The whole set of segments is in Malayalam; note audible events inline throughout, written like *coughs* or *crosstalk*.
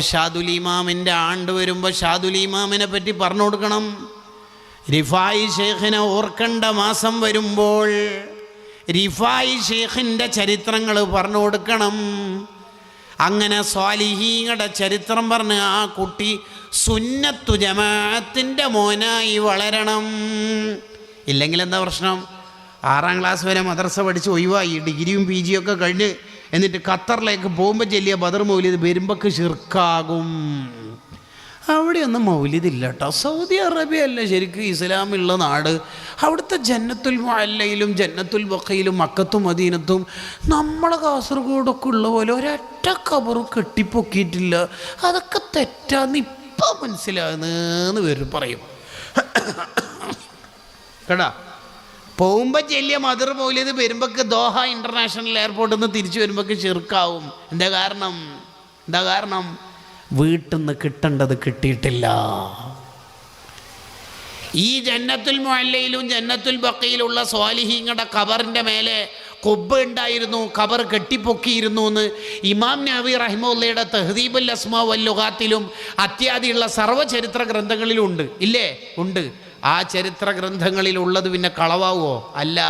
ഷാദുൽ ഇമാമിന്റെ ആണ്ട് വരുമ്പോൾ ഷാദുൽ ഇമാമിനെ പറ്റി പറഞ്ഞു കൊടുക്കണം. റിഫായി ഷേഖിനെ ഓർക്കേണ്ട മാസം വരുമ്പോൾ റിഫായി ഷേഖിന്റെ ചരിത്രങ്ങൾ പറഞ്ഞു കൊടുക്കണം. അങ്ങനെ സ്വാലിഹീങ്ങളുടെ ചരിത്രം പറഞ്ഞ് ആ കുട്ടി സുന്നത്തു ജമാഅത്തിന്റെ മോനായി വളരണം. ഇല്ലെങ്കിൽ എന്താ പ്രശ്നം? ആറാം ക്ലാസ് വരെ മദ്രസ പഠിച്ച് ഒഴിവായി. ഡിഗ്രിയും പി ഒക്കെ കഴിഞ്ഞ് എന്നിട്ട് ഖത്തറിലേക്ക് പോകുമ്പോൾ ചെല്ലിയ ബദർ മൗലിദ് വരുമ്പക്ക് ഷിർക്കാകും അവിടെയൊന്നും മൗലിദില്ല കേട്ടോ സൗദി അറേബ്യ അല്ല ശരിക്കും ഇസ്ലാമുള്ള നാട്. അവിടുത്തെ ജന്നത്തുൽ മല്ലയിലും ജന്നത്തുൽ ബക്കയിലും മക്കത്തും മദീനത്തും നമ്മളെ കാസർഗോഡൊക്കെ ഉള്ള പോലെ ഒരൊറ്റ കബറും കെട്ടിപ്പൊക്കിയിട്ടില്ല. അതൊക്കെ തെറ്റാന്ന് ഇപ്പം മനസ്സിലാകുന്നെന്ന് പേര് പറയും. *coughs* കേട്ടാ പോകുമ്പോൾ ചെല്ലിയ മധുർ മൗലിയത് വരുമ്പോൾക്ക് ദോഹ ഇന്റർനാഷണൽ എയർപോർട്ടിൽ നിന്ന് തിരിച്ചു വരുമ്പോൾക്ക് ചെറുക്കാവും. എന്താ കാരണം? എന്താ കാരണം? വീട്ടിൽ നിന്ന് കിട്ടേണ്ടത് കിട്ടിയിട്ടില്ല. ഈ ജന്നത്തുൽ മൊല്ലയിലും ജന്നത്തുൽ ബക്കയിലുള്ള സ്വാലിഹീങ്ങളുടെ കബറിന്റെ മേലെ കൊബ്ബ് ഉണ്ടായിരുന്നു കബർ കെട്ടിപ്പൊക്കിയിരുന്നു എന്ന് ഇമാം നബി റഹിമുല്ലയുടെ തെഹദീബുൽ അസ്മാ വല്ലുഹാത്തിലും അത്യാദിയുള്ള സർവചരിത്ര ഗ്രന്ഥങ്ങളിലും ഉണ്ട്. ഇല്ലേ? ഉണ്ട്. ആ ചരിത്ര ഗ്രന്ഥങ്ങളിൽ ഉള്ളത് പിന്നെ കളവാവോ? അല്ല.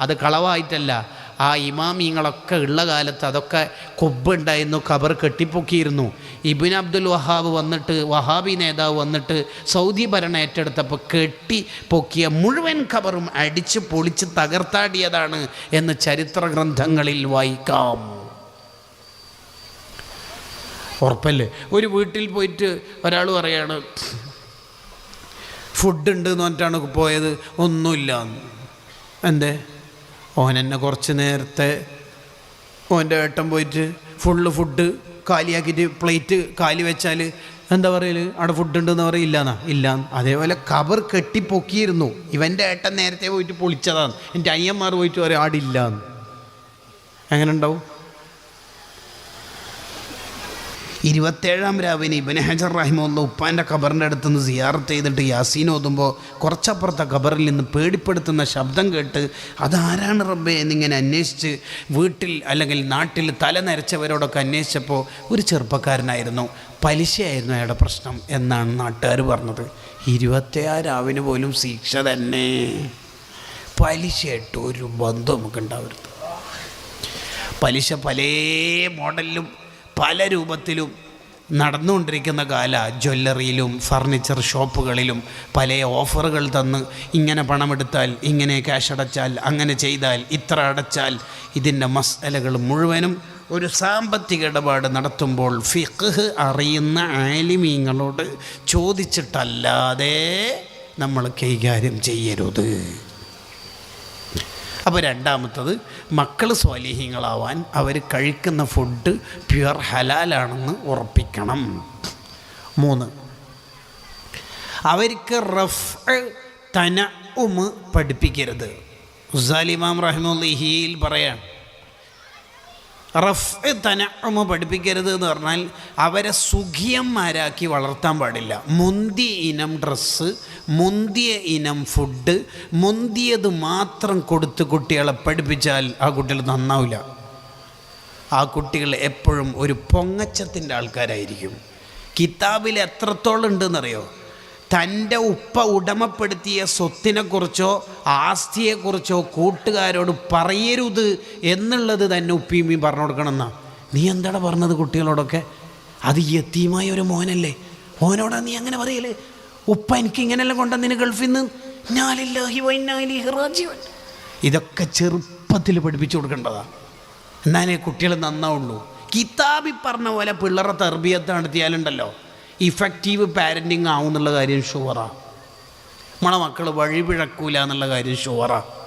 അത് കളവായിട്ടല്ല. ആ ഇമാമിങ്ങളൊക്കെ ഉള്ള കാലത്ത് അതൊക്കെ കൊബ്ബുണ്ടായിരുന്നു ഖബർ കെട്ടിപ്പൊക്കിയിരുന്നു. ഇബിൻ അബ്ദുൽ വഹാബ് വന്നിട്ട് വഹാബി നേതാവ് വന്നിട്ട് സൗദി ഭരണം ഏറ്റെടുത്തപ്പോൾ കെട്ടി പൊക്കിയ മുഴുവൻ ഖബറും അടിച്ച് പൊളിച്ച് തകർത്താടിയതാണ് എന്ന് ചരിത്ര ഗ്രന്ഥങ്ങളിൽ വായിക്കാം. ഉറപ്പല്ലേ? ഒരു വീട്ടിൽ പോയിട്ട് ഒരാൾ പറയാണ് ഫുഡ് ഉണ്ട് എന്ന് പറഞ്ഞിട്ടാണ് പോയത്. ഒന്നുമില്ല എന്ന്. ഓൻ എന്നെ കുറച്ച് നേരത്തെ ഓന്റെ ഏട്ടൻ പോയിട്ട് ഫുള്ള് ഫുഡ് കാലിയാക്കിയിട്ട് പ്ലേറ്റ് കാലി വെച്ചാൽ എന്താ പറയൽ? അവിടെ ഫുഡ് ഉണ്ടെന്ന് പറയില്ലാന്നാ ഇല്ല അതേപോലെ കബർ കെട്ടിപ്പൊക്കിയിരുന്നു. ഇവന്റെ ഏട്ടൻ നേരത്തെ പോയിട്ട് പൊളിച്ചതാണ്. എന്റെ അയ്യന്മാർ പോയിട്ട് പറയും ആടില്ലാന്ന്. എങ്ങനെ ഉണ്ടാവും? ഇരുപത്തേഴാം രാവിന് ഇബിനെ ഹജർ റഹിമുള്ള ഉപ്പാന്റെ ഖബറിന്റെ അടുത്തുനിന്ന് സിയാർത്ത് ചെയ്തിട്ട് യാസീൻ ഓതുമ്പോൾ കുറച്ചപ്പുറത്തെ ഖബറിൽ നിന്ന് പേടിപ്പെടുത്തുന്ന ശബ്ദം കേട്ട് അതാരാണ് റബ്ബെ? എന്നിങ്ങനെ അന്വേഷിച്ച് വീട്ടിൽ അല്ലെങ്കിൽ നാട്ടിൽ തല നരച്ചവരോടൊക്കെ അന്വേഷിച്ചപ്പോൾ ഒരു ചെറുപ്പക്കാരനായിരുന്നു. പലിശയായിരുന്നു അയാളുടെ പ്രശ്നം എന്നാണ് നാട്ടുകാർ പറഞ്ഞത്. ഇരുപത്തേഴാം രാവിന് പോലും ശിക്ഷ തന്നെ. പലിശയായിട്ട് ഒരു ബന്ധം നമുക്ക് ഉണ്ടാവരുത് പലിശ പല മോഡലിലും പല രൂപത്തിലും നടന്നുകൊണ്ടിരിക്കുന്ന കാല ജ്വല്ലറിയിലും ഫർണിച്ചർ ഷോപ്പുകളിലും പല ഓഫറുകൾ തന്ന് ഇങ്ങനെ പണമെടുത്താൽ ഇങ്ങനെ ക്യാഷ് അടച്ചാൽ അങ്ങനെ ചെയ്താൽ ഇത്ര അടച്ചാൽ ഇതിന്റെ മസലകൾ മുഴുവനും ഒരു സാമ്പത്തിക ഇടപാട് നടത്തുമ്പോൾ ഫിഖ് അറിയുന്ന ആലിമീങ്ങളോട് ചോദിച്ചിട്ടല്ലാതെ നമ്മൾ കൈകാര്യം ചെയ്യരുത്. അപ്പോൾ രണ്ടാമത്തത് മക്കൾ സ്വാലിഹ്യങ്ങളാവാൻ അവർ കഴിക്കുന്ന ഫുഡ് പ്യുവർ ഹലാലാണെന്ന് ഉറപ്പിക്കണം. മൂന്ന്. അവർക്ക് റഫ് തന ഉമ് പഠിപ്പിക്കരുത് ഉസാലിമാം റഹ്മുല്ലിഹിയിൽ പറയാൻ റഫ് തനഅമ പഠിപ്പിക്കരുത് എന്ന് പറഞ്ഞാൽ അവരെ സുഖിയന്മാരാക്കി വളർത്താൻ പാടില്ല. മുന്തിയ ഇനം ഡ്രസ്സ് മുന്തിയ ഇനം ഫുഡ് മുന്തിയത് മാത്രം കൊടുത്ത് കുട്ടികളെ പഠിപ്പിച്ചാൽ ആ കുട്ടികൾ നന്നാവില്ല ആ കുട്ടികൾ എപ്പോഴും ഒരു പൊങ്ങച്ചത്തിന്റെ ആൾക്കാരായിരിക്കും. കിതാബിൽ എത്രത്തോളം ഉണ്ടെന്നറിയോ? തന്റെ ഉപ്പ ഉടമപ്പെടുത്തിയ സ്വത്തിനെക്കുറിച്ചോ ആസ്തിയെക്കുറിച്ചോ കൂട്ടുകാരോട് പറയരുത് എന്നുള്ളത് തന്നെ ഉപ്പിയും പറഞ്ഞു കൊടുക്കണമെന്നാ. നീ എന്താണ് പറഞ്ഞത് കുട്ടികളോടൊക്കെ? അത് യത്തീമായ ഒരു മോനല്ലേ. മോനോടാ നീ അങ്ങനെ പറയല്ലേ ഉപ്പ എനിക്ക് ഇങ്ങനെയല്ല കൊണ്ടുവന്നിന് ഗൾഫിൽ നിന്ന്. ഇതൊക്കെ ചെറുപ്പത്തിൽ പഠിപ്പിച്ചു കൊടുക്കേണ്ടതാ. എന്നാലേ കുട്ടികൾ നന്നാവുള്ളൂ. കിതാബി പറഞ്ഞ പോലെ പിള്ളേരെ തെർബിയത്ത് നടത്തിയാലുണ്ടല്ലോ. ഇഫക്റ്റീവ് പാരന്റിങ് ആവും എന്നുള്ള കാര്യം ഷുവറാണ് നമ്മളെ മക്കൾ വഴിപിഴക്കൂല എന്നുള്ള കാര്യം ഷുവറാണ്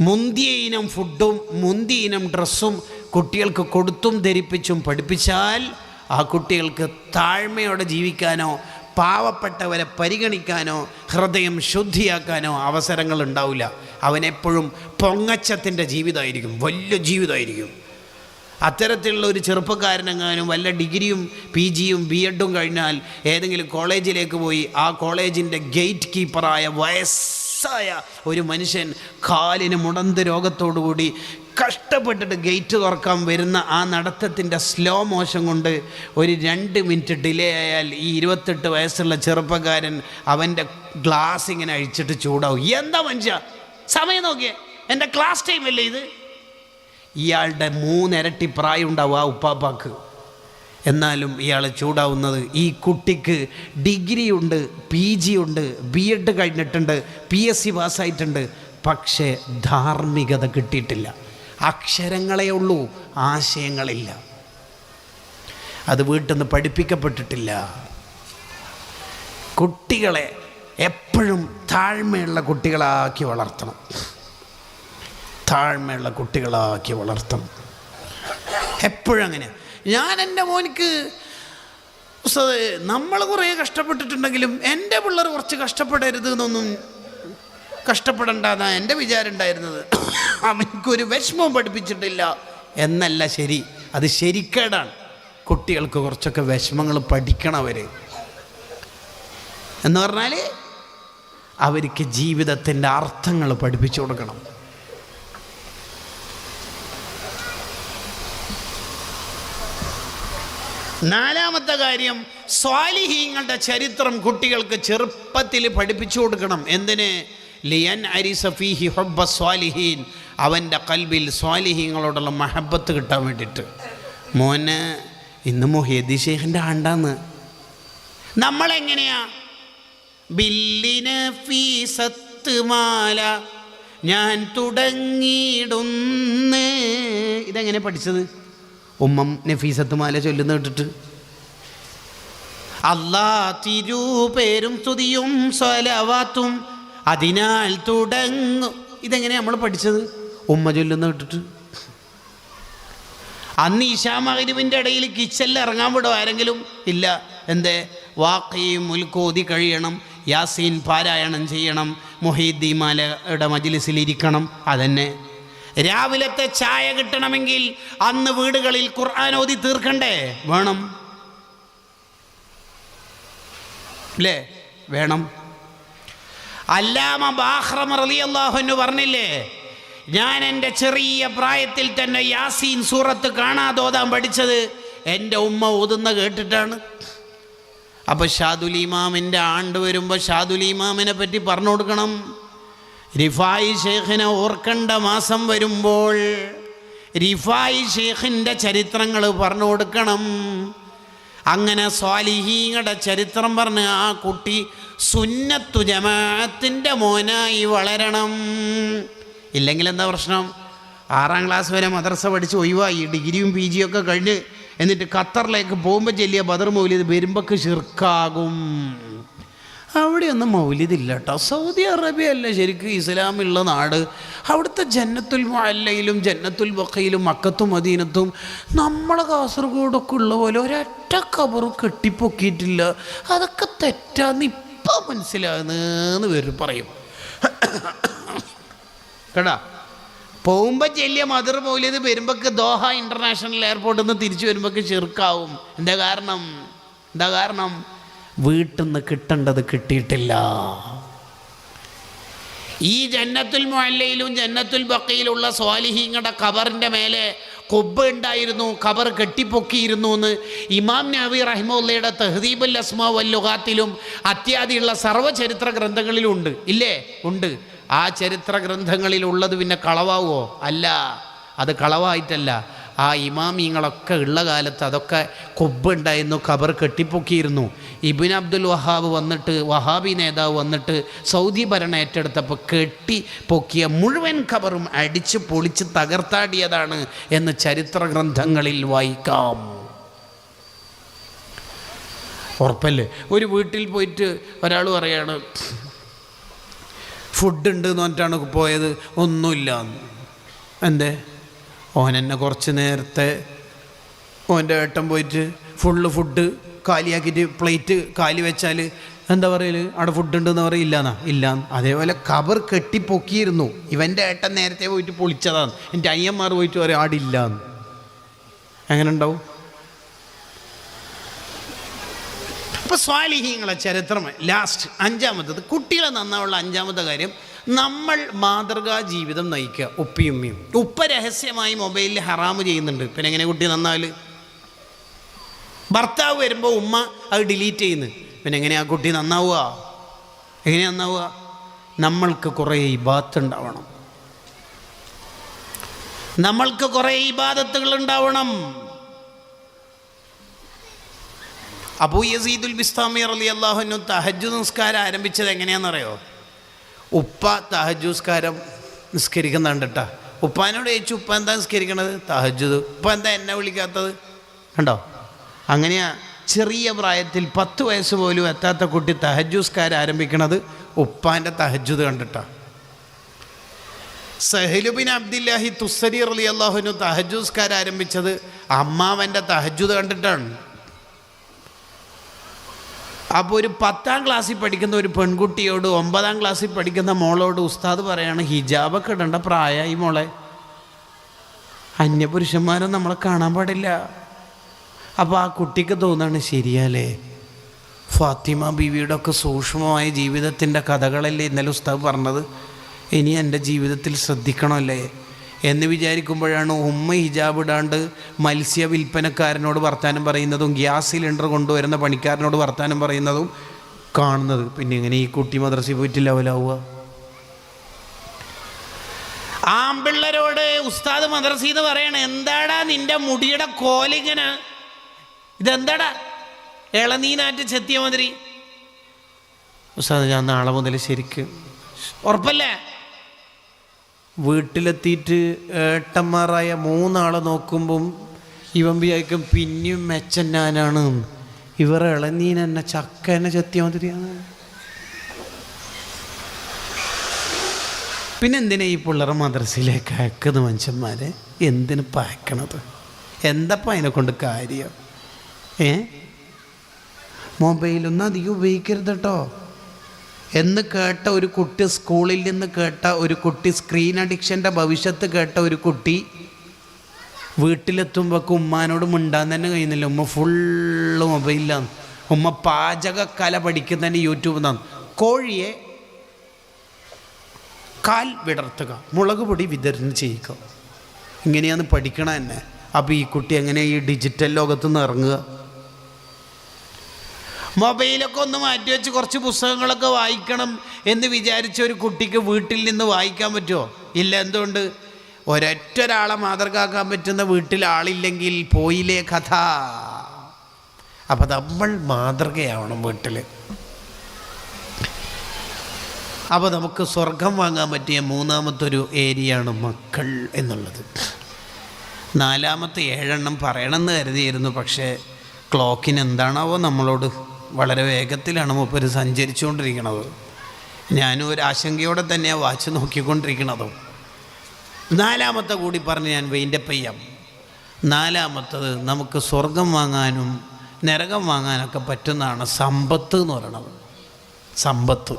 മുന്തിയ ഇനം ഫുഡും മുന്തിയ ഇനം ഡ്രസ്സും കുട്ടികൾക്ക് കൊടുത്തും ധരിപ്പിച്ചും പഠിപ്പിച്ചാൽ ആ കുട്ടികൾക്ക് താഴ്മയോടെ ജീവിക്കാനോ പാവപ്പെട്ടവരെ പരിഗണിക്കാനോ ഹൃദയം ശുദ്ധിയാക്കാനോ അവസരങ്ങൾ ഉണ്ടാവില്ല. അവനെപ്പോഴും പൊങ്ങച്ചത്തിന്റെ ജീവിതമായിരിക്കും വലിയ ജീവിതമായിരിക്കും. അത്തരത്തിലുള്ള ഒരു ചെറുപ്പക്കാരനെങ്ങാനും വല്ല ഡിഗ്രിയും പി ജിയും ബി എഡും കഴിഞ്ഞാൽ ഏതെങ്കിലും കോളേജിലേക്ക് പോയി ആ കോളേജിന്റെ ഗേറ്റ് കീപ്പറായ വയസ്സായ ഒരു മനുഷ്യൻ കാലിന് മുടന്ത് രോഗത്തോടുകൂടി കഷ്ടപ്പെട്ടിട്ട് ഗേറ്റ് തുറക്കാൻ വരുന്ന ആ നടത്തത്തിന്റെ സ്ലോ മോഷൻ കൊണ്ട് ഒരു രണ്ട് മിനിറ്റ് ഡിലേ ആയാൽ ഈ ഇരുപത്തെട്ട് വയസ്സുള്ള ചെറുപ്പക്കാരൻ അവന്റെ ഗ്ലാസ് ഇങ്ങനെ അഴിച്ചിട്ട് ചൂടാവും. എന്താ മനുഷ്യ? സമയം നോക്കിയേ. എന്റെ ക്ലാസ് ടൈം അല്ലേ ഇത്? ഇയാളുടെ മൂന്നിരട്ടി പ്രായം ഉണ്ടാവും ആ ഉപ്പാപ്പാക്ക്. എന്നാലും ഇയാൾ ചൂടാവുന്നത് ഈ കുട്ടിക്ക് ഡിഗ്രി ഉണ്ട് പി ജി ഉണ്ട് ബി എഡ് കഴിഞ്ഞിട്ടുണ്ട് പി എസ് സി പാസ്സായിട്ടുണ്ട് പക്ഷേ ധാർമ്മികത കിട്ടിയിട്ടില്ല. അക്ഷരങ്ങളേ ഉള്ളൂ ആശയങ്ങളില്ല. അത് വീട്ടിൽ നിന്ന് പഠിപ്പിക്കപ്പെട്ടിട്ടില്ല. കുട്ടികളെ എപ്പോഴും താഴ്മയുള്ള കുട്ടികളാക്കി വളർത്തണം. താഴ്മയുള്ള കുട്ടികളാക്കി വളർത്തണം. എപ്പോഴും അങ്ങനെ ഞാൻ എന്റെ മോനിക്ക് നമ്മൾ കുറേ കഷ്ടപ്പെട്ടിട്ടുണ്ടെങ്കിലും എന്റെ പിള്ളേർ കുറച്ച് കഷ്ടപ്പെടരുത് എന്നൊന്നും കഷ്ടപ്പെടണ്ടെന്നാണ് എന്റെ വിചാരം ഉണ്ടായിരുന്നത് അവനക്കൊരു വിഷമവും പഠിപ്പിച്ചിട്ടില്ല. എന്നല്ല ശരി. അത് ശരിക്കേടാണ്. കുട്ടികൾക്ക് കുറച്ചൊക്കെ വിഷമങ്ങൾ പഠിക്കണം അവർ എന്ന് പറഞ്ഞാൽ അവർക്ക് ജീവിതത്തിന്റെ അർത്ഥങ്ങൾ പഠിപ്പിച്ചു കൊടുക്കണം. നാലാമത്തെ കാര്യം സ്വാലിഹീങ്ങളുടെ ചരിത്രം കുട്ടികൾക്ക് ചെറുപ്പത്തിൽ പഠിപ്പിച്ചു കൊടുക്കണം. എന്തിന്? ലിയൻ അരി സഫീഹി ഹൊബ്ബ സ്വാലിഹീൻ. അവന്റെ കൽബിൽ സ്വാലിഹീങ്ങളോടുള്ള മഹബത്ത് കിട്ടാൻ വേണ്ടിയിട്ട്. മോന് ഇന്ന് മൊഹീദി ഷേഖിന്റെ ആണ്ടാന്ന്. നമ്മളെങ്ങനെയാ? ബില്ലിന് ഫീസത്ത് മാല ഞാൻ തുടങ്ങിയിടുന്ന്. ഇതെങ്ങനെ പഠിച്ചത്? ഉമ്മം നഫീസത്തുമാല ചൊല്ലുന്ന കേട്ടിട്ട്. അല്ലാ തിരുപേരും സ്തുതിയും സ്വലവാത്തും അതിനാൽ തുടങ്ങും. ഇതെങ്ങനെ നമ്മൾ പഠിച്ചത്? ഉമ്മ ചൊല്ലുന്ന കേട്ടിട്ട്. അന്ന് ഈശാമഹരിവിന്റെ ഇടയിൽ കിച്ചനിൽ ഇറങ്ങാൻ വിടും ആരെങ്കിലും? ഇല്ല. എന്തേ? വാക്കയും മുൽക്കോതി കഴിയണം യാസീൻ പാരായണം ചെയ്യണം മൊഹീദ്ദീമാലയുടെ മജിലിസിലിരിക്കണം അതന്നെ. രാവിലത്തെ ചായ കിട്ടണമെങ്കിൽ അന്ന് വീടുകളിൽ ഖുർആൻ ഓതി തീർക്കണ്ടേ? വേണം. അല്ലേ വേണം. അല്ലാമ ബാഹ്റം എന്ന് പറഞ്ഞില്ലേ ഞാൻ എന്റെ ചെറിയ പ്രായത്തിൽ തന്നെ യാസീൻ സൂറത്ത് കാണാതെ ഓതാൻ പഠിച്ചത് എന്റെ ഉമ്മ ഓതുന്ന കേട്ടിട്ടാണ്. അപ്പോൾ ഷാദുൽ ഇമാമിന്റെ ആണ്ട് വരുമ്പോൾ ഷാദുൽ ഇമാമിനെ പറ്റി പറഞ്ഞു കൊടുക്കണം. റിഫായി ഷേഖിനെ ഓർക്കേണ്ട മാസം വരുമ്പോൾ റിഫായി ഷേഖിന്റെ ചരിത്രങ്ങൾ പറഞ്ഞു കൊടുക്കണം. അങ്ങനെ സ്വാലിഹീങ്ങളുടെ ചരിത്രം പറഞ്ഞ് ആ കുട്ടി സുന്നത്തു ജമാഅത്തിന്റെ മോനായി വളരണം. ഇല്ലെങ്കിൽ എന്താ പ്രശ്നം? ആറാം ക്ലാസ് വരെ മദ്രസ പഠിച്ച് ഒഴിവായി ഡിഗ്രിയും പി ജിയും ഒക്കെ കഴിഞ്ഞ് എന്നിട്ട് ഖത്തറിലേക്ക് പോകുമ്പോൾ ചെല്ലിയ ബദർ മൗലി വരുമ്പോൾക്ക് ഷിർക്കാകും അവിടെയൊന്നും മൗലിദില്ല കേട്ടോ സൗദി അറേബ്യ അല്ല ശരിക്കും ഇസ്ലാമുള്ള നാട്. അവിടുത്തെ ജന്നത്തുൽ മല്ലയിലും ജന്നത്തുൽ ബക്കയിലും മക്കത്തും മദീനത്തും നമ്മളെ കാസർഗോഡൊക്കെ ഉള്ള പോലെ ഒരൊറ്റ കബറും കെട്ടിപ്പൊക്കിയിട്ടില്ല. അതൊക്കെ തെറ്റാന്ന് ഇപ്പം മനസ്സിലാകുന്നെന്ന് പേര് പറയും. കേട്ടാ? പോകുമ്പോൾ ചെല്ലിയ മദർ മൗലിയത് വരുമ്പോൾ ദോഹ ഇന്റർനാഷണൽ എയർപോർട്ടിൽ നിന്ന് തിരിച്ചു വരുമ്പോൾ ചെറുക്കാവും. എന്താ കാരണം? എന്താ കാരണം? വീട്ടിൽ നിന്ന് കിട്ടേണ്ടത് കിട്ടിയിട്ടില്ല. ഈ ജന്നത്തുൽ മൊല്ലയിലും ജന്നത്തുൽ ബക്കയിലുള്ള സ്വാലിഹീങ്ങളുടെ ഖബറിന്റെ മേലെ കൊബ്ബ് ഉണ്ടായിരുന്നു ഖബർ കെട്ടിപ്പൊക്കിയിരുന്നു എന്ന് ഇമാം നബി റഹിമുള്ളയുടെ തെഹദീബുൽ അസ്മാ വല്ലുഖാത്തിലും അത്യാദിയുള്ള സർവചരിത്ര ഗ്രന്ഥങ്ങളിലും ഉണ്ട് ഇല്ലേ? ഉണ്ട്. ആ ചരിത്ര ഗ്രന്ഥങ്ങളിലുള്ളത് പിന്നെ കളവാവോ? അല്ല. അത് കളവായിട്ടല്ല. ആ ഇമാമിങ്ങളൊക്കെ ഉള്ള കാലത്ത് അതൊക്കെ കൊബ്ബുണ്ടായിരുന്നു ഖബർ കെട്ടിപ്പൊക്കിയിരുന്നു. ഇബിൻ അബ്ദുൽ വഹാബ് വന്നിട്ട് വഹാബി നേതാവ് വന്നിട്ട് സൗദി ഭരണം ഏറ്റെടുത്തപ്പോൾ കെട്ടി പൊക്കിയ മുഴുവൻ ഖബറും അടിച്ച് പൊളിച്ച് തകർത്താടിയതാണ് എന്ന് ചരിത്ര ഗ്രന്ഥങ്ങളിൽ വായിക്കാം. ഉറപ്പല്ലേ? ഒരു വീട്ടിൽ പോയിട്ട് ഒരാൾ പറയാണ് ഫുഡ് ഉണ്ട് എന്ന് പറഞ്ഞിട്ടാണ് പോയത് ഒന്നുമില്ല എന്തേ? ഓൻ എന്നെ കുറച്ച് നേരത്തെ ഓന്റെ ഏട്ടൻ പോയിട്ട് ഫുള്ള് ഫുഡ് കാലിയാക്കിയിട്ട് പ്ലേറ്റ് കാലി വെച്ചാൽ എന്താ പറയൽ? അവിടെ ഫുഡ് ഉണ്ടെന്ന് പറയും എന്നാ ഇല്ല. അതേപോലെ കബർ കെട്ടിപ്പൊക്കിയിരുന്നു. ഇവന്റെ ഏട്ടൻ നേരത്തെ പോയിട്ട് പൊളിച്ചതാണ്. എന്റെ അയ്യന്മാർ പോയിട്ട് പറയും ആടില്ലാന്ന് എങ്ങനെ ഉണ്ടാവും? അപ്പൊ സ്വാലിഹീങ്ങളെ ചരിത്രം ലാസ്റ്റ് അഞ്ചാമത്തത് കുട്ടികളെ നന്നാവുള്ള അഞ്ചാമത്തെ കാര്യം നമ്മൾ മാതൃകാ ജീവിതം നയിക്കുക ഉപ്പിയുമ്മയും ഉപ്പ രഹസ്യമായി മൊബൈലിൽ ഹറാമ് ചെയ്യുന്നുണ്ട്. പിന്നെ എങ്ങനെ കുട്ടി നന്നാൽ ഭർത്താവ് വരുമ്പോൾ ഉമ്മ അത് ഡിലീറ്റ് ചെയ്യുന്നു. പിന്നെ എങ്ങനെയാ കുട്ടി നന്നാവുക? എങ്ങനെ നന്നാവുക? നമ്മൾക്ക് കുറേ ഇബാത്ത് ഉണ്ടാവണം നമ്മൾക്ക് കുറേ ഇബാദത്തുകൾ ഉണ്ടാവണം അബൂ യസീദുൽ ബിസ്താമി അലി അള്ളാഹുനു തഹജ് നിസ്കാരം ആരംഭിച്ചത് എങ്ങനെയാണെന്നറിയോ? ഉപ്പ തഹജുസ്കാരം നിസ്കരിക്കുന്നുണ്ട് കേട്ടോ ഉപ്പാനോട് ചോദിച്ചു ഉപ്പ എന്താ നിസ്കരിക്കണത്? തഹജുദ് ഉപ്പ എന്താ എന്നെ വിളിക്കാത്തത്? കണ്ടോ? അങ്ങനെയാ ചെറിയ പ്രായത്തിൽ പത്ത് വയസ്സ് പോലും എത്താത്ത കുട്ടി തഹജുസ്കാരം ആരംഭിക്കണത് ഉപ്പാന്റെ തഹജുദ് കണ്ടിട്ടാ. സഹലുബിൻ അബ്ദില്ലാഹി തുസ്സരി അലി അള്ളാഹുനു തഹജുസ്കാരം ആരംഭിച്ചത് അമ്മാവന്റെ തഹജുദ് കണ്ടിട്ടാണ്. അപ്പോൾ ഒരു പത്താം ക്ലാസ്സിൽ പഠിക്കുന്ന ഒരു പെൺകുട്ടിയോട് ഒമ്പതാം ക്ലാസ്സിൽ പഠിക്കുന്ന മോളോട് ഉസ്താദ് പറയാണ് ഹിജാബൊക്കെ ഇടേണ്ട പ്രായമായി മോളെ. അന്യപുരുഷന്മാരെ നമ്മളെ കാണാൻ പാടില്ല. അപ്പോൾ ആ കുട്ടിക്ക് തോന്നാണ് ശരിയല്ലേ ഫാത്തിമ ബീവിയുടെ ഒക്കെ സൂക്ഷ്മമായ ജീവിതത്തിന്റെ കഥകളല്ലേ ഇന്നലെ ഉസ്താദ് പറഞ്ഞത്? ഇനി എന്റെ ജീവിതത്തിൽ ശ്രദ്ധിക്കണമല്ലേ? എന്ന് വിചാരിക്കുമ്പോഴാണ് ഉമ്മ ഹിജാബ് ഇടാണ്ട് മത്സ്യ വിൽപ്പനക്കാരനോട് വർത്താനം പറയുന്നതും ഗ്യാസ് സിലിണ്ടർ കൊണ്ടുവരുന്ന പണിക്കാരനോട് വർത്താനം പറയുന്നതും കാണുന്നത്. പിന്നെ എങ്ങനെ ഈ കുട്ടി മദ്രസയിൽ പോയിട്ട് ലെവലാവുക ആമ്പിള്ളരോട് ഉസ്താദ് മദ്രസീന്ന് പറയണ എന്താടാ നിന്റെ മുടിയുടെ കോലിങ്ങനെ ഇതെന്താടാ? ഇളനീനാറ്റ് ചെത്തിയ മാതിരി. ഉസ്താദ് ഞാൻ നാളെ മുതൽ ശരിക്ക്. ഉറപ്പല്ലേ? വീട്ടിലെത്തിയിട്ട് ഏട്ടന്മാരായ മൂന്നാളെ നോക്കുമ്പം ഇവൻ വിചാരിക്കും പിന്നെയും മെച്ചൻ ഞാനാണ്. ഇവർ ഇളനീൻ എന്നെ ചക്ക എന്നെ ചെത്തിയാൽ മതിയാണ് പിന്നെ എന്തിനാ ഈ പിള്ളേരെ മദ്രസയിലേക്ക് അയക്കുന്നത് മനുഷ്യന്മാരെ? എന്തിനു പയക്കണത്? എന്തപ്പം അതിനെ കൊണ്ട് കാര്യം? ഏ? മൊബൈലൊന്നും അധികം ഉപയോഗിക്കരുത് കേട്ടോ. എന്ന് കേട്ട ഒരു കുട്ടി സ്കൂളിൽ നിന്ന് കേട്ട ഒരു കുട്ടി സ്ക്രീൻ അഡിക്ഷന്റെ ഭവിഷ്യത്ത് കേട്ട ഒരു കുട്ടി വീട്ടിലെത്തുമ്പോൾ ഉമ്മാനോട് മിണ്ടാൻ തന്നെ കഴിയുന്നില്ല. ഉമ്മ ഫുള്ള് മൊബൈലിലാണ് ഉമ്മ പാചകക്കല കല പഠിക്കുന്നതിന് യൂട്യൂബിൽ നിന്നാണ് കോഴിയെ കാൽ വിടർത്തുക മുളക് പൊടി വിതരണം ചെയ്യുക. ഇങ്ങനെയാണ് പഠിക്കണ തന്നെ. അപ്പോൾ ഈ കുട്ടി എങ്ങനെ ഈ ഡിജിറ്റൽ ലോകത്തു നിന്ന് ഇറങ്ങുക? മൊബൈലൊക്കെ ഒന്ന് മാറ്റി വെച്ച് കുറച്ച് പുസ്തകങ്ങളൊക്കെ വായിക്കണം എന്ന് വിചാരിച്ച ഒരു കുട്ടിക്ക് വീട്ടിൽ നിന്ന് വായിക്കാൻ പറ്റുമോ ഇല്ല എന്തുകൊണ്ട്? ഒരൊറ്റ ഒരാളെ മാതൃകാക്കാൻ പറ്റുന്ന വീട്ടിൽ ആളില്ലെങ്കിൽ പോയില്ലേ കഥ. അപ്പം നമ്മൾ മാതൃകയാവണം വീട്ടിൽ അപ്പോൾ നമുക്ക് സ്വർഗം വാങ്ങാൻ പറ്റിയ മൂന്നാമത്തെ മൂന്നാമത്തൊരു ഏരിയയാണ് മക്കൾ എന്നുള്ളത്. നാലാമത്തെ ഏഴെണ്ണം പറയണമെന്ന് കരുതിയിരുന്നു പക്ഷേ ക്ലോക്കിന് എന്താണാവോ നമ്മളോട്? വളരെ വേഗത്തിലാണ് മൂപ്പർ സഞ്ചരിച്ചുകൊണ്ടിരിക്കുന്നത് ഞാനും ഒരു ആശങ്കയോടെ തന്നെയാണ് വാച്ച് നോക്കിക്കൊണ്ടിരിക്കുന്നത് നാലാമത്തെ കൂടി പറഞ്ഞ് ഞാൻ വെയിന്റപ്പ് ചെയ്യാം നാലാമത്തത് നമുക്ക് സ്വർഗം വാങ്ങാനും നരകം വാങ്ങാനൊക്കെ പറ്റുന്നതാണ് സമ്പത്ത് എന്ന് പറയണത്. സമ്പത്ത്.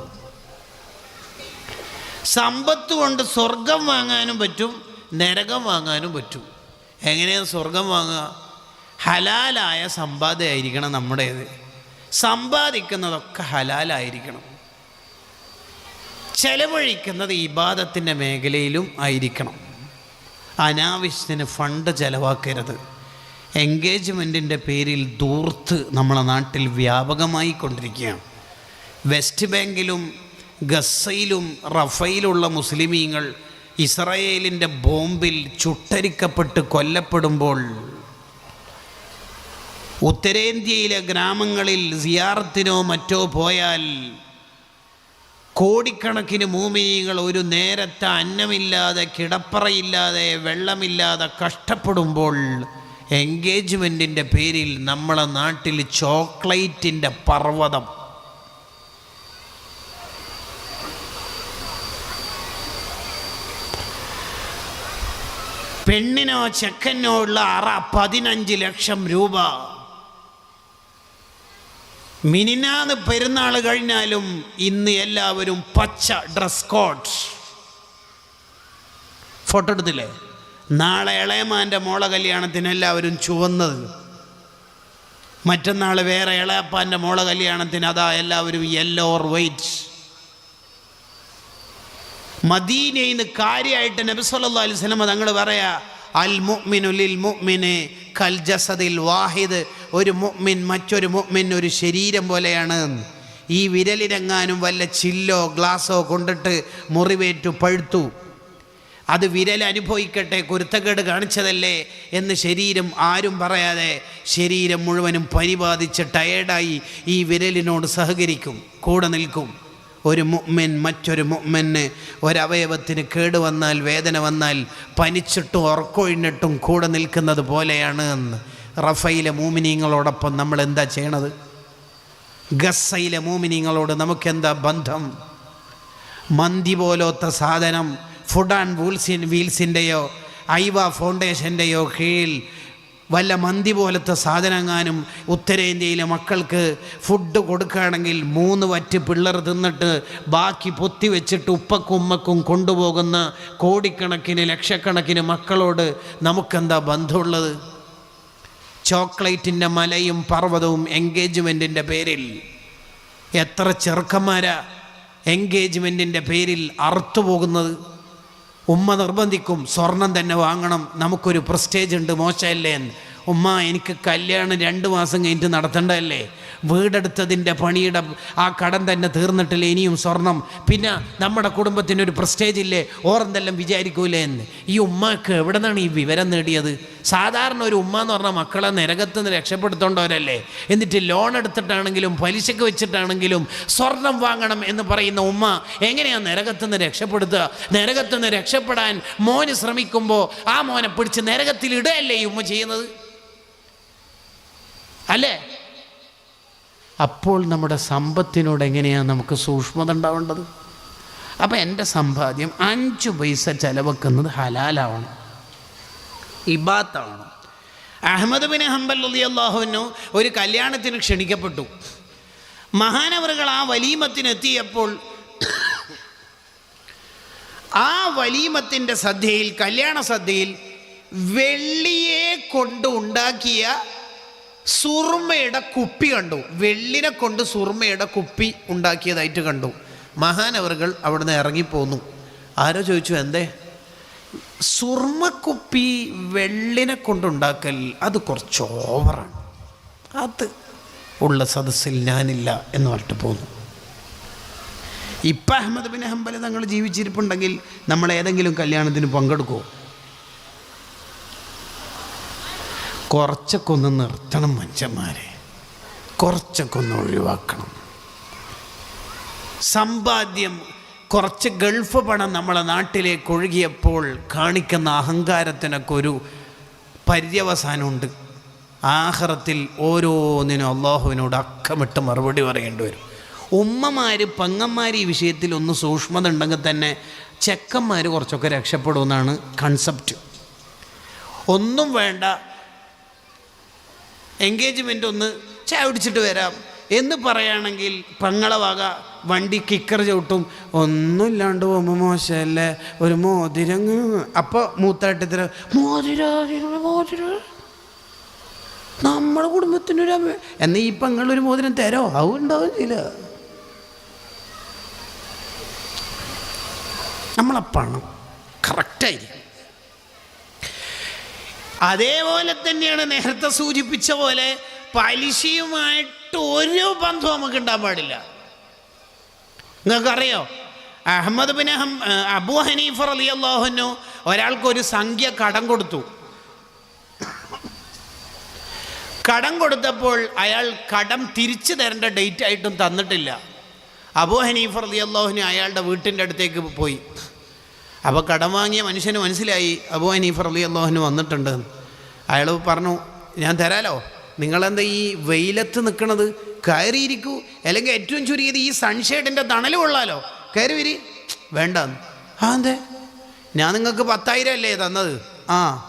സമ്പത്ത് കൊണ്ട് സ്വർഗം വാങ്ങാനും പറ്റും നരകം വാങ്ങാനും പറ്റും. എങ്ങനെയാണ് സ്വർഗം വാങ്ങുക? ഹലാലായ സമ്പാദ്യമായിരിക്കണം നമ്മുടേത്. സമ്പാദിക്കുന്നതൊക്കെ ഹലാലായിരിക്കണം. ചെലവഴിക്കുന്നത് ഇബാദത്തിന്റെ മേഖലയിലും ആയിരിക്കണം. അനാവശ്യത്തിന് ഫണ്ട് ചെലവാക്കരുത്. എൻഗേജ്മെന്റിന്റെ പേരിൽ ദൂർത്ത് നമ്മളെ നാട്ടിൽ വ്യാപകമായി കൊണ്ടിരിക്കുകയാണ് വെസ്റ്റ് ബാങ്കിലും ഗസയിലും റഫയിലുള്ള മുസ്ലിമീങ്ങൾ ഇസ്രയേലിന്റെ ബോംബിൽ ചുട്ടരിക്കപ്പെട്ട് കൊല്ലപ്പെടുമ്പോൾ ഉത്തരേന്ത്യയിലെ ഗ്രാമങ്ങളിൽ സിയാറത്തിനോ മറ്റോ പോയാൽ കോടിക്കണക്കിന് മൂമിനികൾ ഒരു നേരത്തെ അന്നമില്ലാതെ കിടപ്പറയില്ലാതെ വെള്ളമില്ലാതെ കഷ്ടപ്പെടുമ്പോൾ എൻഗേജ്മെന്റിന്റെ പേരിൽ നമ്മളെ നാട്ടിൽ ചോക്ലേറ്റിന്റെ പർവതം. പെണ്ണിനോ ചെക്കനോ ഉള്ള അറ പതിനഞ്ച് ലക്ഷം രൂപ. മിനിനാന്ന് പെരുന്നാൾ കഴിഞ്ഞാലും ഇന്ന് എല്ലാവരും പച്ച ഡ്രസ് കോഡ് ഫോട്ടോ എടുത്തില്ലേ? നാളെ ഇളയമാന്റെ മോളെ കല്യാണത്തിന് എല്ലാവരും ചുവന്നത്. മറ്റന്നാൾ വേറെ ഇളയപ്പാന്റെ മോളെ കല്യാണത്തിന് അതാ എല്ലാവരും യെല്ലോ ഓർ വൈറ്റ് മദീനയിൽ നിന്ന് കാര്യമായിട്ട് നബിസ്വല്ലാ അലി അലൈഹി വസല്ലം തങ്ങൾ പറയാ അൽ മുഅ്മിനു ലിൽ മുഅ്മിന് കൽ ജസദിൽ വാഹിദ്. ഒരു മുഅ്മിൻ മറ്റൊരു മുഅ്മിൻ ഒരു ശരീരം പോലെയാണ്. ഈ വിരലിനെങ്ങാനും വല്ല ചില്ലോ ഗ്ലാസോ കൊണ്ടിട്ട് മുറിവേറ്റു പഴുത്തു. അത് വിരൽ അനുഭവിക്കട്ടെ കുരുത്തക്കേട് കാണിച്ചതല്ലേ എന്ന് ശരീരം ആരും പറയാതെ ശരീരം മുഴുവനും പരിപാതിച്ച് ടയേർഡായി ഈ വിരലിനോട് സഹകരിക്കും കൂടെ നിൽക്കും. ഒരു മുഅ്മിൻ മറ്റൊരു മുമ്മിന് ഒരവയവത്തിന് കേട് വന്നാൽ വേദന വന്നാൽ പനിച്ചിട്ടും ഉറക്കൊഴിഞ്ഞിട്ടും കൂടെ നിൽക്കുന്നത് പോലെയാണ് എന്ന്. റഫയിലെ മൂമിനീങ്ങളോടൊപ്പം നമ്മൾ എന്താ ചെയ്യണത്? ഗസയിലെ മൂമിനീങ്ങളോട് നമുക്കെന്താ ബന്ധം? മന്തി പോലത്തെ സാധനം ഫുഡ് ആൻഡ് വൂൾസിൻ വീൽസിന്റെയോ ഐവ ഫൗണ്ടേഷന്റെയോ കീഴിൽ വല്ല മന്തി പോലത്തെ സാധനങ്ങാനും ഉത്തരേന്ത്യയിലെ മക്കൾക്ക് ഫുഡ് കൊടുക്കുകയാണെങ്കിൽ മൂന്ന് വറ്റ് പിള്ളർ തിന്നിട്ട് ബാക്കി പൊത്തി വെച്ചിട്ട് ഉപ്പക്കും ഉമ്മക്കും കൊണ്ടുപോകുന്ന കോടിക്കണക്കിന് ലക്ഷക്കണക്കിന് മക്കളോട് നമുക്കെന്താ ബന്ധമുള്ളത്? ചോക്ലേറ്റിന്റെ മലയും പർവതവും എൻഗേജ്മെന്റിന്റെ പേരിൽ. എത്ര ചെറുക്കന്മാരാ എൻഗേജ്മെന്റിന്റെ പേരിൽ അറുത്തുപോകുന്നത് ഉമ്മ നിർബന്ധിക്കും സ്വർണം തന്നെ വാങ്ങണം. നമുക്കൊരു പ്രസ്റ്റേജ് ഉണ്ട് മോശമല്ലേ എന്ന്. ഉമ്മ എനിക്ക് കല്യാണം രണ്ട് മാസം കഴിഞ്ഞിട്ട് നടത്തേണ്ടതല്ലേ? വീടെടുത്തതിന്റെ പണിയുടെ ആ കടം തന്നെ തീർന്നിട്ടില്ല ഇനിയും സ്വർണം. പിന്നെ നമ്മുടെ കുടുംബത്തിനൊരു പ്രസ്റ്റേജ് ഇല്ലേ? ഓറെന്തെല്ലാം വിചാരിക്കൂലേ എന്ന്. ഈ ഉമ്മക്ക് എവിടെ നിന്നാണ് ഈ വിവരം നേടിയത്? സാധാരണ ഒരു ഉമ്മ എന്ന് പറഞ്ഞാൽ മക്കളെ നരകത്ത് നിന്ന് രക്ഷപ്പെടുത്തേണ്ടവരല്ലേ? എന്നിട്ട് ലോൺ എടുത്തിട്ടാണെങ്കിലും പലിശക്ക് വെച്ചിട്ടാണെങ്കിലും സ്വർണം വാങ്ങണം എന്ന് പറയുന്ന ഉമ്മ എങ്ങനെയാണ് നരകത്ത് നിന്ന് രക്ഷപ്പെടുത്തുക? നരകത്ത് നിന്ന് രക്ഷപ്പെടാൻ മോന് ശ്രമിക്കുമ്പോൾ ആ മോനെ പിടിച്ച് നരകത്തിൽ ഇടുകയല്ലേ ഈ ഉമ്മ ചെയ്യുന്നത്? അല്ലേ? അപ്പോൾ നമ്മുടെ സമ്പത്തിനോട് എങ്ങനെയാണ് നമുക്ക് സൂക്ഷ്മത ഉണ്ടാവേണ്ടത്? അപ്പം എന്റെ സമ്പാദ്യം അഞ്ച് പൈസ ചിലവെക്കുന്നത് ഹലാലാവണം. ഇബാത്താവണം. അഹമ്മദ് ബിൻ ഹംബൽ അലി അള്ളാഹുവിനു ഒരു കല്യാണത്തിന് ക്ഷണിക്കപ്പെട്ടു. മഹാനവറുകൾ ആ വലീമത്തിനെത്തിയപ്പോൾ ആ വലീമത്തിന്റെ സദ്യയിൽ കല്യാണ സദ്യയിൽ വെള്ളിയെ കൊണ്ട് ഉണ്ടാക്കിയ സുറുമയുടെ കുപ്പി കണ്ടു. വെള്ളിനെ കൊണ്ട് സുർമയുടെ കുപ്പി ഉണ്ടാക്കിയതായിട്ട് കണ്ടു. മഹാനവറുകൾ അവിടുന്ന് ഇറങ്ങിപ്പോന്നു. ആരോ ചോദിച്ചു എന്തേ? സുർമ്മക്കുപ്പി വെള്ളിനെ കൊണ്ടുണ്ടാക്കൽ അത് കുറച്ച് ഓവറാണ്. അത് ഉള്ള സദസ്സിൽ ഞാനില്ല എന്ന് പറഞ്ഞിട്ട് പോന്നു. ഇപ്പം അഹമ്മദ് ബിൻ ഹംബൽ തങ്ങൾ ജീവിച്ചിരിപ്പുണ്ടെങ്കിൽ നമ്മൾ ഏതെങ്കിലും കല്യാണത്തിന് പങ്കെടുക്കുമോ കുറച്ചൊക്കെ ഒന്ന് നിർത്തണം മനുഷ്യന്മാരെ. കുറച്ചൊക്കെ ഒന്ന് ഒഴിവാക്കണം. സമ്പാദ്യം കുറച്ച് ഗൾഫ് പണം നമ്മളെ നാട്ടിലേക്ക് ഒഴുകിയപ്പോൾ കാണിക്കുന്ന അഹങ്കാരത്തിനൊക്കെ ഒരു പര്യവസാനമുണ്ട്. ആഹ്റത്തിൽ ഓരോന്നിനും അള്ളാഹുവിനോട് അക്കമിട്ട് മറുപടി പറയേണ്ടി വരും. ഉമ്മമാർ പങ്ങന്മാർ ഈ വിഷയത്തിൽ ഒന്ന് സൂക്ഷ്മത ഉണ്ടെങ്കിൽ തന്നെ ചെക്കന്മാർ കുറച്ചൊക്കെ രക്ഷപ്പെടുമെന്നാണ് കൺസെപ്റ്റ് ഒന്നും വേണ്ട എൻഗേജ്മെന്റ് ഒന്ന് ചാവിടിച്ചിട്ട് വരാം. എന്ന് പറയുകയാണെങ്കിൽ പങ്ങളവാക വണ്ടി കിക്കർ ചവിട്ടും. ഒന്നുമില്ലാണ്ട് പോകുമ്പോൾ മോശമല്ലേ? ഒരു മോതിരം അപ്പോൾ മൂത്താട്ടത്തിൽ മോതിര മോതിര നമ്മുടെ കുടുംബത്തിനൊരു എന്നാൽ ഈ പങ്ങളൊരു മോതിരം തരോ? അതും ഉണ്ടാവും ചെയ്യില്ല നമ്മളെ പണം കറക്റ്റായിരിക്കും അതേപോലെ തന്നെയാണ് നേരത്തെ സൂചിപ്പിച്ച പോലെ പലിശയുമായിട്ട് ഒരു ബന്ധവും നമുക്ക് ഉണ്ടാകാൻ പാടില്ല. നിങ്ങൾക്കറിയോ? അഹമ്മദ് ബിൻ അഹം അബു ഹനീഫർ അലി അള്ളാഹുനു ഒരാൾക്കൊരു സംഖ്യ കടം കൊടുത്തു. കടം കൊടുത്തപ്പോൾ അയാൾ കടം തിരിച്ചു തരേണ്ട ഡേറ്റ് ആയിട്ടും തന്നിട്ടില്ല. അബു ഹനീഫർ അലി അള്ളാഹുനു അയാളുടെ വീട്ടിന്റെ അടുത്തേക്ക് പോയി. അപ്പോൾ കടം വാങ്ങിയ മനുഷ്യന് മനസ്സിലായി അബു അനീഫർ അലി അള്ളാഹുന് വന്നിട്ടുണ്ട്. അയാൾ പറഞ്ഞു ഞാൻ തരാലോ? നിങ്ങളെന്താ ഈ വെയിലത്ത് നിൽക്കണത് കയറിയിരിക്കൂ. അല്ലെങ്കിൽ ഏറ്റവും ചുരുങ്ങിയത് ഈ സൺഷെയ്ഡിന്റെ തണൽ കൊള്ളാലോ? കയറി വരി. വേണ്ട. ആ എന്തേ? ഞാൻ നിങ്ങൾക്ക് പത്തായിരം അല്ലേ തന്നത്? ആ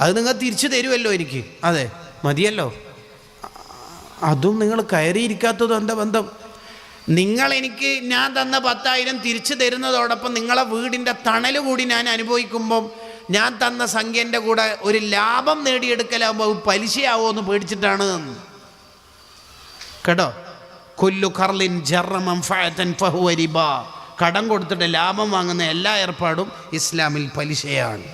അത് നിങ്ങൾ തിരിച്ചു തരുമല്ലോ എനിക്ക്. അതെ മതിയല്ലോ. അതും നിങ്ങൾ കയറിയിരിക്കാത്തതും എന്താ ബന്ധം? നിങ്ങൾ എനിക്ക് ഞാൻ തന്ന പത്തായിരം തിരിച്ചു തരുന്നതോടൊപ്പം നിങ്ങളെ വീടിന്റെ തണൽ കൂടി ഞാൻ അനുഭവിക്കുമ്പം ഞാൻ തന്ന സംഖ്യന്റെ കൂടെ ഒരു ലാഭം നേടിയെടുക്കലാകുമ്പോൾ പലിശയാവോ എന്ന് പേടിച്ചിട്ടാണ്. കേട്ടോ? കൊല്ലു കർലിൻ ഫഅതൻ ഫഹുവരിബ കടം കൊടുത്തിട്ട് ലാഭം വാങ്ങുന്ന എല്ലാ ഏർപ്പാടും ഇസ്ലാമിൽ പലിശയാണ്.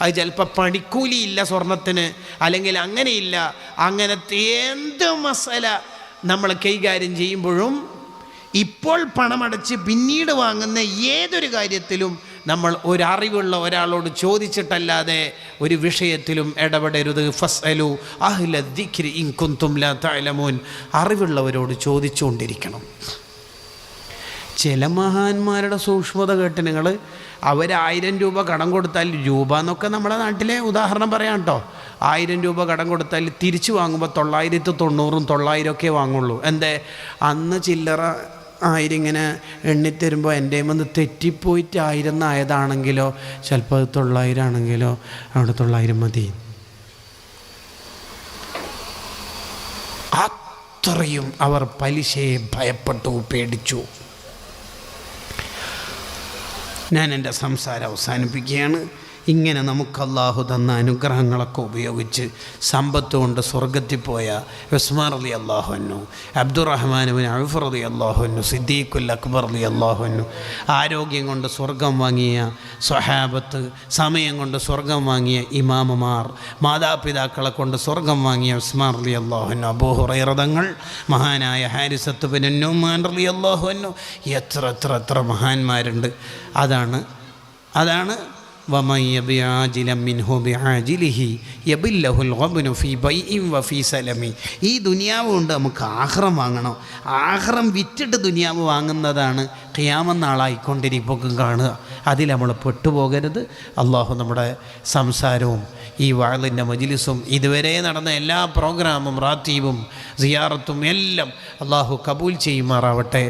അത് ചിലപ്പോൾ പണിക്കൂലിയില്ല സ്വർണത്തിന് അല്ലെങ്കിൽ അങ്ങനെയില്ല. അങ്ങനത്തെ എന്ത് മസാല നമ്മൾ കൈകാര്യം ചെയ്യുമ്പോഴും ഇപ്പോൾ പണമടച്ച് പിന്നീട് വാങ്ങുന്ന ഏതൊരു കാര്യത്തിലും നമ്മൾ ഒരറിവുള്ള ഒരാളോട് ചോദിച്ചിട്ടല്ലാതെ ഒരു വിഷയത്തിലും ഇടപെടരുത്. ഫസ്അലു അഹ്ല ദിക്രി ഇൻ കുന്തും അറിവുള്ളവരോട് ചോദിച്ചുകൊണ്ടിരിക്കണം. ചില മഹാന്മാരുടെ സൂക്ഷ്മത കേട്ട് നിങ്ങൾ അവരായിരം രൂപ കടം കൊടുത്താൽ രൂപ എന്നൊക്കെ നമ്മുടെ നാട്ടിലെ ഉദാഹരണം പറയാം കേട്ടോ. ആയിരം രൂപ കടം കൊടുത്താൽ തിരിച്ചു വാങ്ങുമ്പോൾ തൊള്ളായിരത്തി തൊണ്ണൂറും തൊള്ളായിരം ഒക്കെ വാങ്ങുള്ളൂ. എന്തേ? അന്ന് ചില്ലറ ആയിരം ഇങ്ങനെ എണ്ണിത്തരുമ്പോൾ എന്റെ വന്ന് തെറ്റിപ്പോയിട്ട് ആയിരം എന്നായതാണെങ്കിലോ ചിലപ്പോൾ അത് തൊള്ളായിരം ആണെങ്കിലോ അവിടെ തൊള്ളായിരം മതി. അത്രയും അവർ പലിശയെ ഭയപ്പെട്ടു പേടിച്ചു. ഞാൻ എന്റെ സംസാരം അവസാനിപ്പിക്കുകയാണ്. ഇങ്ങനെ നമുക്ക് അള്ളാഹു തന്ന അനുഗ്രഹങ്ങളൊക്കെ ഉപയോഗിച്ച് സമ്പത്ത് കൊണ്ട് സ്വർഗത്തിൽ പോയ ഉസ്മാർ അലി അള്ളാഹുനു അബ്ദുറഹ്മാനുവിൻ അഴുഫർ അലി അള്ളാഹുനു സിദ്ദീഖുൽ അക്ബർ അലി അള്ളാഹുനു ആരോഗ്യം കൊണ്ട് സ്വർഗം വാങ്ങിയ സ്വഹാബത്ത് സമയം കൊണ്ട് സ്വർഗം വാങ്ങിയ ഇമാമമാർ മാതാപിതാക്കളെ കൊണ്ട് സ്വർഗം വാങ്ങിയ ഉസ്മാർ അലി അള്ളാഹുനു അബൂഹുറൈറതങ്ങൾ മഹാനായ ഹാരിസത്ത് ബിൻ നുമാൻ അലി അള്ളാഹുനു എത്ര എത്ര എത്ര മഹാന്മാരുണ്ട്. അതാണ് അതാണ് ومن يبيع عاجلا منه بعاجله يبله الغبن في بيع وفي سلم ഈ ദുനിയാവ് കൊണ്ട് നമുക്ക് ആഹ്റം വാങ്ങണം ആഹ്റം വിറ്റിട്ട് ദുനിയാവ് വാങ്ങുന്നതാണ് ഖിയാമെന്നാളായിക്കൊണ്ടിരിപ്പൊക്കെ കാണുക അതിൽ നമ്മൾ പെട്ടുപോകരുത് അള്ളാഹു നമ്മുടെ സംസാരവും ഈ വാളിൻ്റെ മജിലിസും ഇതുവരെ നടന്ന എല്ലാ പ്രോഗ്രാമും റാത്തീവും സിയാറത്തും എല്ലാം അള്ളാഹു കബൂൽ ചെയ്യുമാറാവട്ടെ